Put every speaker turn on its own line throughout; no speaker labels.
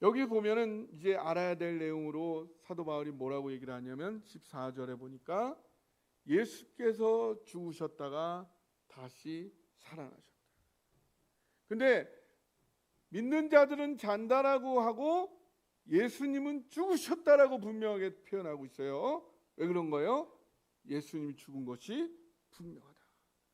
여기 보면은 이제 알아야 될 내용으로 사도 바울이 뭐라고 얘기를 하냐면 14절에 보니까 예수께서 죽으셨다가 다시 살아나셨다. 근데 믿는 자들은 잔다라고 하고 예수님은 죽으셨다라고 분명하게 표현하고 있어요. 왜 그런 거예요? 예수님이 죽은 것이 분명하다.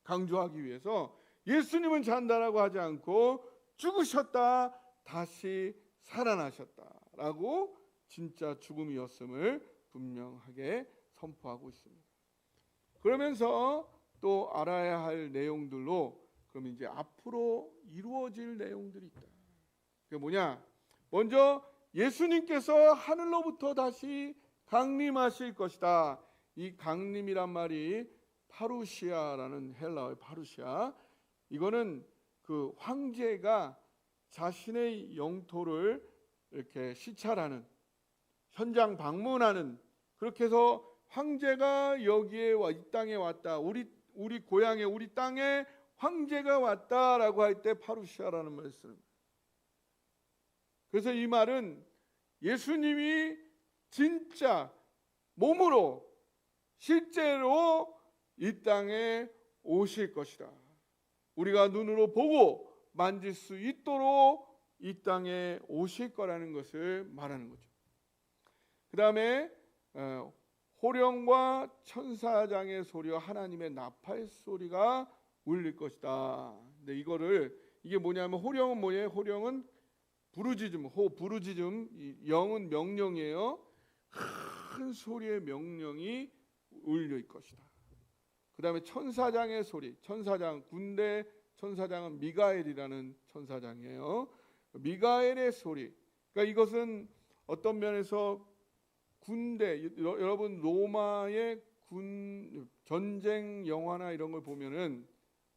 강조하기 위해서 예수님은 잔다라고 하지 않고 죽으셨다 다시 살아나셨다라고 진짜 죽음이었음을 분명하게 선포하고 있습니다. 그러면서 또 알아야 할 내용들로 그럼 이제 앞으로 이루어질 내용들이 있다. 그게 뭐냐? 먼저 예수님께서 하늘로부터 다시 강림하실 것이다. 이 강림이란 말이 파루시아라는 헬라어의 파루시아. 이거는 그 황제가 자신의 영토를 이렇게 시찰하는 현장 방문하는 그렇게 해서 황제가 여기에 와, 이 땅에 왔다. 우리 우리 고향에 우리 땅에 황제가 왔다라고 할 때 파루시아라는 거예요. 그래서 이 말은 예수님이 진짜 몸으로 실제로 이 땅에 오실 것이다. 우리가 눈으로 보고 만질 수 있도록 이 땅에 오실 거라는 것을 말하는 거죠. 그 다음에 어, 호령과 천사장의 소리와 하나님의 나팔 소리가 울릴 것이다. 근데 이거를 이게 뭐냐면 호령은 뭐예요? 호령은 부르짖음, 호 부르짖음, 이 영은 명령이에요. 큰 소리의 명령이 울릴 것이다. 그 다음에 천사장의 소리, 천사장 군대 천사장은 미가엘이라는 천사장이에요. 미가엘의 소리. 그러니까 이것은 어떤 면에서 군대 여- 여러분 로마의 군 전쟁 영화나 이런 걸 보면은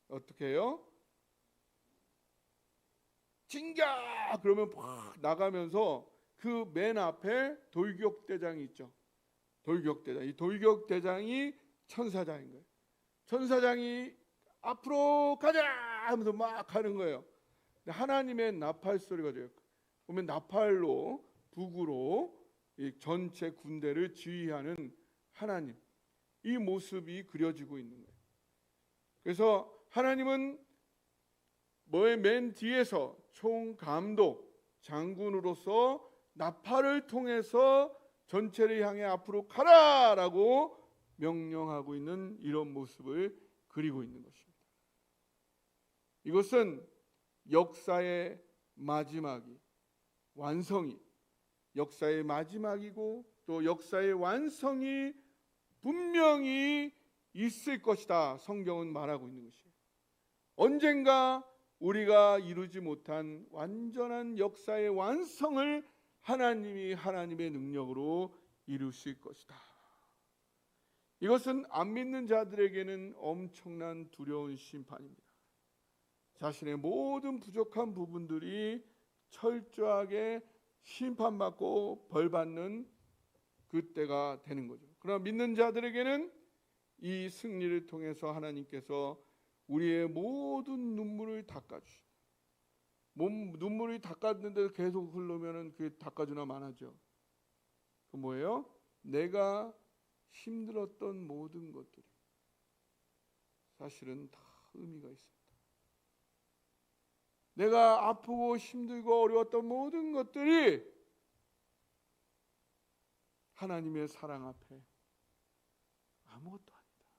어떻게 해요? 진격 그러면 팍 나가면서 그 맨 앞에 돌격대장이 있죠. 돌격대장. 이 돌격대장이 천사장인 거예요. 천사장이 앞으로 가자 하면서 막 하는 거예요. 하나님의 나팔 소리가 돼요. 보면 나팔로 북으로 이 전체 군대를 지휘하는 하나님 이 모습이 그려지고 있는 거예요. 그래서 하나님은 뭐의 맨 뒤에서 총감독 장군으로서 나팔을 통해서 전체를 향해 앞으로 가라라고 명령하고 있는 이런 모습을 그리고 있는 것입니다. 이것은 역사의 마지막이 완성이 역사의 마지막이고 또 역사의 완성이 분명히 있을 것이다. 성경은 말하고 있는 것이에요. 언젠가 우리가 이루지 못한 완전한 역사의 완성을 하나님이 하나님의 능력으로 이루실 것이다. 이것은 안 믿는 자들에게는 엄청난 두려운 심판입니다. 자신의 모든 부족한 부분들이 철저하게 심판받고 벌받는 그때가 되는 거죠. 그러나 믿는 자들에게는 이 승리를 통해서 하나님께서 우리의 모든 눈물을 닦아주시고 몸 눈물이 닦았는데 계속 흐르면은 그 닦아주나 많아져. 그 뭐예요? 내가 힘들었던 모든 것들이 사실은 다 의미가 있습니다. 내가 아프고 힘들고 어려웠던 모든 것들이 하나님의 사랑 앞에 아무것도 아니다.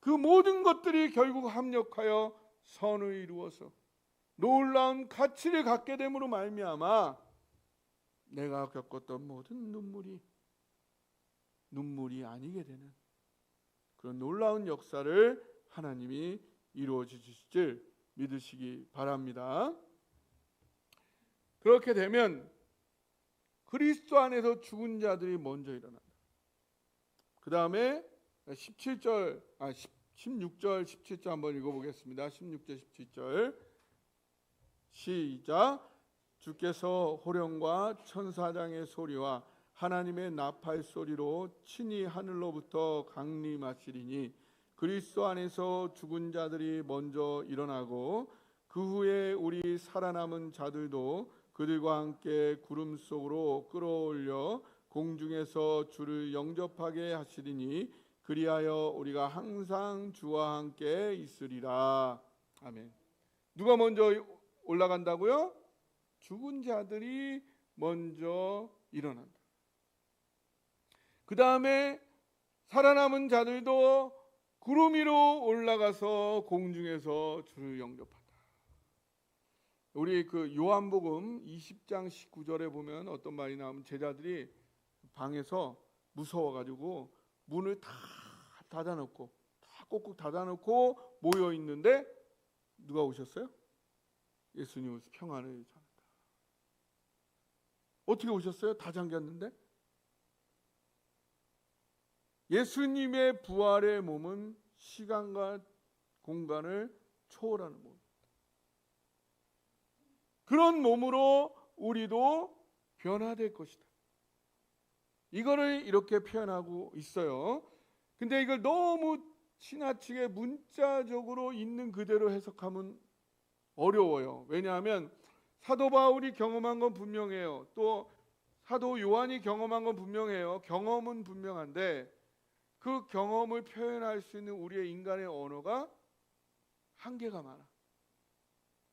그 모든 것들이 결국 합력하여 선을 이루어서 놀라운 가치를 갖게 됨으로 말미암아 내가 겪었던 모든 눈물이 눈물이 아니게 되는 그런 놀라운 역사를 하나님이 이루어 주실 믿으시기 바랍니다. 그렇게 되면 그리스도 안에서 죽은 자들이 먼저 일어난다. 그 다음에 17절, 아 16절, 17절 한번 읽어보겠습니다. 16절, 17절 시작. 주께서 호령과 천사장의 소리와 하나님의 나팔 소리로 친히 하늘로부터 강림하시리니 그리스도 안에서 죽은 자들이 먼저 일어나고 그 후에 우리 살아남은 자들도 그들과 함께 구름 속으로 끌어올려 공중에서 주를 영접하게 하시리니 그리하여 우리가 항상 주와 함께 있으리라. 아멘. 누가 먼저 올라간다고요? 죽은 자들이 먼저 일어난다. 그 다음에 살아남은 자들도 구름 위로 올라가서 공중에서 주를 영접한다. 우리 그 요한복음 20장 19절에 보면 어떤 말이 나오면 제자들이 방에서 무서워 가지고 문을 다 닫아 놓고 다 꼭꼭 닫아 놓고 모여 있는데 누가 오셨어요? 예수님 오셔서 평안을 전한다. 어떻게 오셨어요? 다 잠겼는데? 예수님의 부활의 몸은 시간과 공간을 초월하는 몸. 그런 몸으로 우리도 변화될 것이다. 이거를 이렇게 표현하고 있어요. 근데 이걸 너무 지나치게 문자적으로 있는 그대로 해석하면 어려워요. 왜냐하면 사도 바울이 경험한 건 분명해요. 또 사도 요한이 경험한 건 분명해요. 경험은 분명한데 그 경험을 표현할 수 있는 우리의 인간의 언어가 한계가 많아.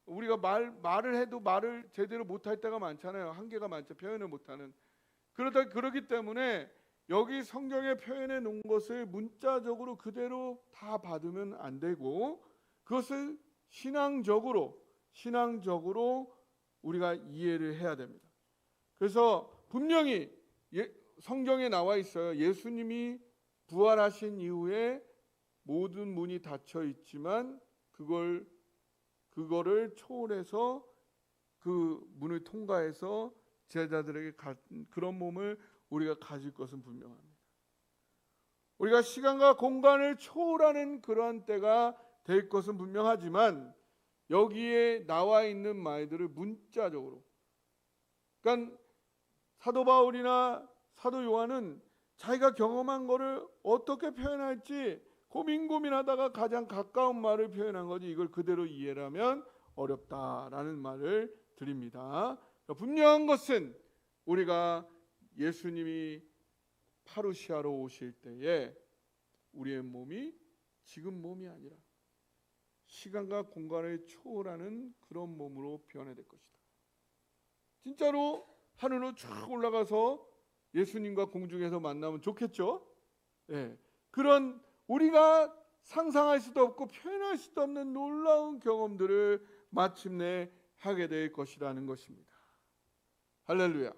우리가 말 말을 해도 말을 제대로 못할 때가 많잖아요. 한계가 많죠. 표현을 못하는. 그러다 그러기 때문에 여기 성경에 표현해 놓은 것을 문자적으로 그대로 다 받으면 안 되고 그것을 신앙적으로 신앙적으로 우리가 이해를 해야 됩니다. 그래서 분명히 예, 성경에 나와 있어요. 예수님이 부활하신 이후에 모든 문이 닫혀 있지만 그걸 그거를 초월해서 그 문을 통과해서 제자들에게 가, 그런 몸을 우리가 가질 것은 분명합니다. 우리가 시간과 공간을 초월하는 그러한 때가 될 것은 분명하지만 여기에 나와 있는 말들을 문자적으로 그러니까 사도 바울이나 사도 요한은 자기가 경험한 것을 어떻게 표현할지 고민 고민하다가 가장 가까운 말을 표현한 거지 이걸 그대로 이해하면 어렵다라는 말을 드립니다. 분명한 것은 우리가 예수님이 파루시아로 오실 때에 우리의 몸이 지금 몸이 아니라 시간과 공간을 초월하는 그런 몸으로 변해될 것이다. 진짜로 하늘로 쭉 올라가서 예수님과 공중에서 만나면 좋겠죠? 예. 그런 우리가 상상할 수도 없고 표현할 수도 없는 놀라운 경험들을 마침내 하게 될 것이라는 것입니다. 할렐루야.